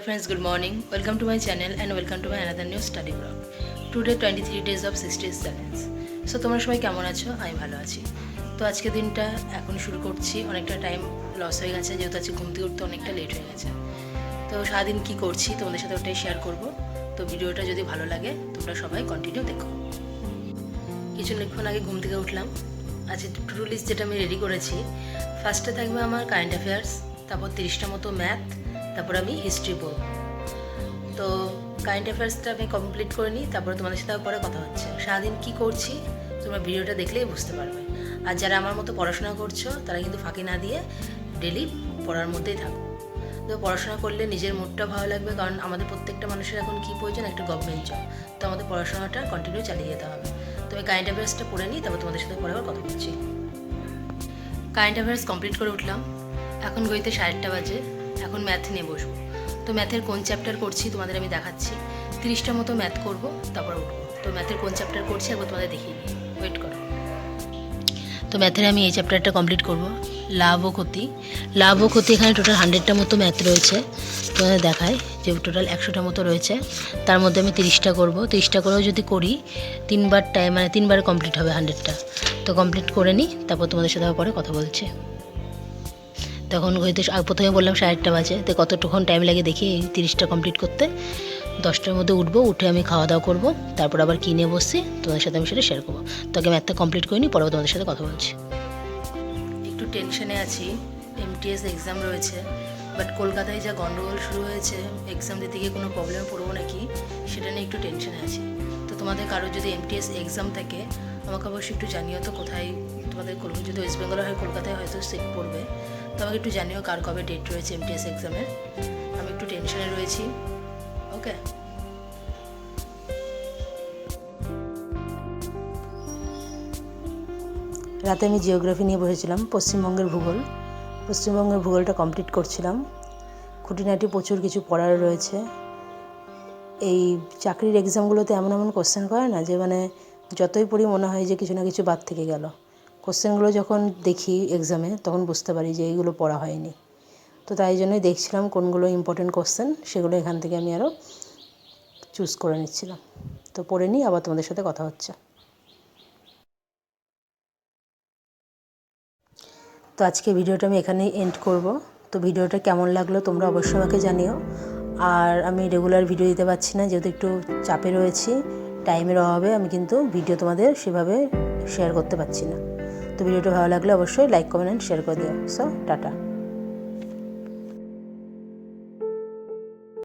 friends, good morning. Welcome to my channel and welcome to my another new study vlog. Today 23 days of 60 days challenge. So তোমরা সবাই কেমন আছো? আমি ভালো আছি। তো আজকে দিনটা এখন শুরু করছি। অনেকটা টাইম লস হয়ে গেছে যেহেতু আজকে ঘুম থেকে উঠতে অনেকটা লেট হয়ে গেছে। তো সারাদিন কী করছি তোমাদের সাথে ওটাই শেয়ার করব। তো ভিডিওটা যদি ভালো লাগে তোমরা সবাই কন্টিনিউ দেখো। কিছুক্ষণ আগে ঘুম থেকে উঠলাম। আজকে টু লিস্ট যেটা আমি রেডি করেছি ফার্স্টে থাকবে আমার কারেন্ট অ্যাফেয়ার্স তারপর তিরিশটা মতো ম্যাথ তারপর আমি হিস্ট্রি পড়ব তো কারেন্ট অ্যাফেয়ার্সটা আমি কমপ্লিট করে নিই, তারপরে তোমাদের সাথে পরে কথা হচ্ছে। সারাদিন কী করছি, তোমরা ভিডিওটা দেখলেই বুঝতে পারবে। আর যারা আমার মতো পড়াশোনা করছ, তারা কিন্তু ফাঁকি না দিয়ে ডেলি পড়ার মধ্যেই থাকো। তো পড়াশোনা করলে নিজের মুডটা ভালো লাগবে, কারণ আমাদের প্রত্যেকটা মানুষের এখন কী প্রয়োজন? একটা গভর্নমেন্ট জব তো আমাদের পড়াশোনাটা কন্টিনিউ চালিয়ে যেতে হবে। তো আমি কারেন্ট অ্যাফেয়ার্সটা পড়ে নিই, তারপর তোমাদের সাথে পরে আবার কথা বলছি। কারেন্ট অ্যাফেয়ার্স কমপ্লিট করে উঠলাম। এখন গইতে সাড়েটা বাজে। এখন ম্যাথ নিয়ে বসবো। তো ম্যাথের কোন চ্যাপ্টার করছি তোমাদের আমি দেখাচ্ছি। তিরিশটা মতো ম্যাথ করব, তারপর উঠবো। তো ম্যাথের কোন চ্যাপ্টার করছি একবার তোমাদের দেখিয়ে ওয়েট করো। তো ম্যাথের আমি এই চ্যাপ্টারটা কমপ্লিট করব। লাভ ও ক্ষতি। লাভ ও ক্ষতি এখানে টোটাল হান্ড্রেডটা মতো ম্যাথ রয়েছে। তোমাদের দেখায় যে টোটাল একশোটা মতো রয়েছে। তার মধ্যে আমি তিরিশটা করব। তিরিশটা করেও যদি করি, তিনবার টাইম মানে তিনবার কমপ্লিট হবে হান্ড্রেডটা তো কমপ্লিট করে নিই, তারপর তোমাদের সাথে পরে কথা বলছি। তখন আগ- প্রথমে বললাম সাড়ে আটটা বাজে। তো কতটুক্ষণ টাইম লাগে দেখি এই তিরিশটা কমপ্লিট করতে। দশটার মধ্যে উঠবো, উঠে আমি খাওয়া দাওয়া করব, তারপর আবার কিনে বসছি, তোমাদের সাথে আমি সেটা শেয়ার করব। তো আমি একটা কমপ্লিট করে নিই পরে তোমাদের সাথে কথা বলছি। একটু টেনশনে আছি এমটিএস এক্সাম রয়েছে বাট কলকাতায় যা গন্ডগোল শুরু হয়েছে এক্সাম দিতে গিয়ে কোনো প্রবলেমে পড়ব নাকি, সেটা নিয়ে একটু টেনশনে আছি। তো তোমাদের কারোর যদি এমটিএস এক্সাম থাকে, আমাকে অবশ্যই একটু জানিও তো কোথায় তোমাদের যদি ওয়েস্ট বেঙ্গলে হয়, কলকাতায় হয়তো সিট পড়বে। আমাকে একটু জানিও কার কবে ডেট রয়েছে এমটিএস এক্সামের আমি একটু টেনশনে রয়েছি। ওকে রাতে আমি জিওগ্রাফি নিয়ে বসেছিলাম, পশ্চিমবঙ্গের ভূগোল। পশ্চিমবঙ্গের ভূগোলটা কমপ্লিট করছিলাম। খুঁটিনাটি প্রচুর কিছু পড়ার রয়েছে। এই চাকরির এক্সামগুলোতে এমন এমন কোশ্চেন করে না যে মানে যতই পড়ি মনে হয় যে কিছু না কিছু বাদ থেকে গেল। কোশ্চেনগুলো যখন দেখি এক্সামে তখন বুঝতে পারি যে এইগুলো পড়া হয়নি। তো তাই জন্যই দেখছিলাম কোনগুলো ইম্পর্টেন্ট কোশ্চেন সেগুলো এখান থেকে আমি আরও চুজ করে নিচ্ছিলাম। তো পড়ে নিই, আবার তোমাদের সাথে কথা হচ্ছে। তো আজকে ভিডিওটা আমি এখানেই এন্ড করব। তো ভিডিওটা কেমন লাগল তোমরা অবশ্যই আমাকে জানিও। আর আমি রেগুলার ভিডিও দিতে পারছি না, যেহেতু একটু চাপে রয়েছি টাইমের অভাবে আমি কিন্তু ভিডিও তোমাদের সেভাবে শেয়ার করতে পারছি না। তো ভিডিওটা ভালো লাগলে অবশ্যই লাইক কমেন্ট অ্যান্ড শেয়ার করে দিও। So tata.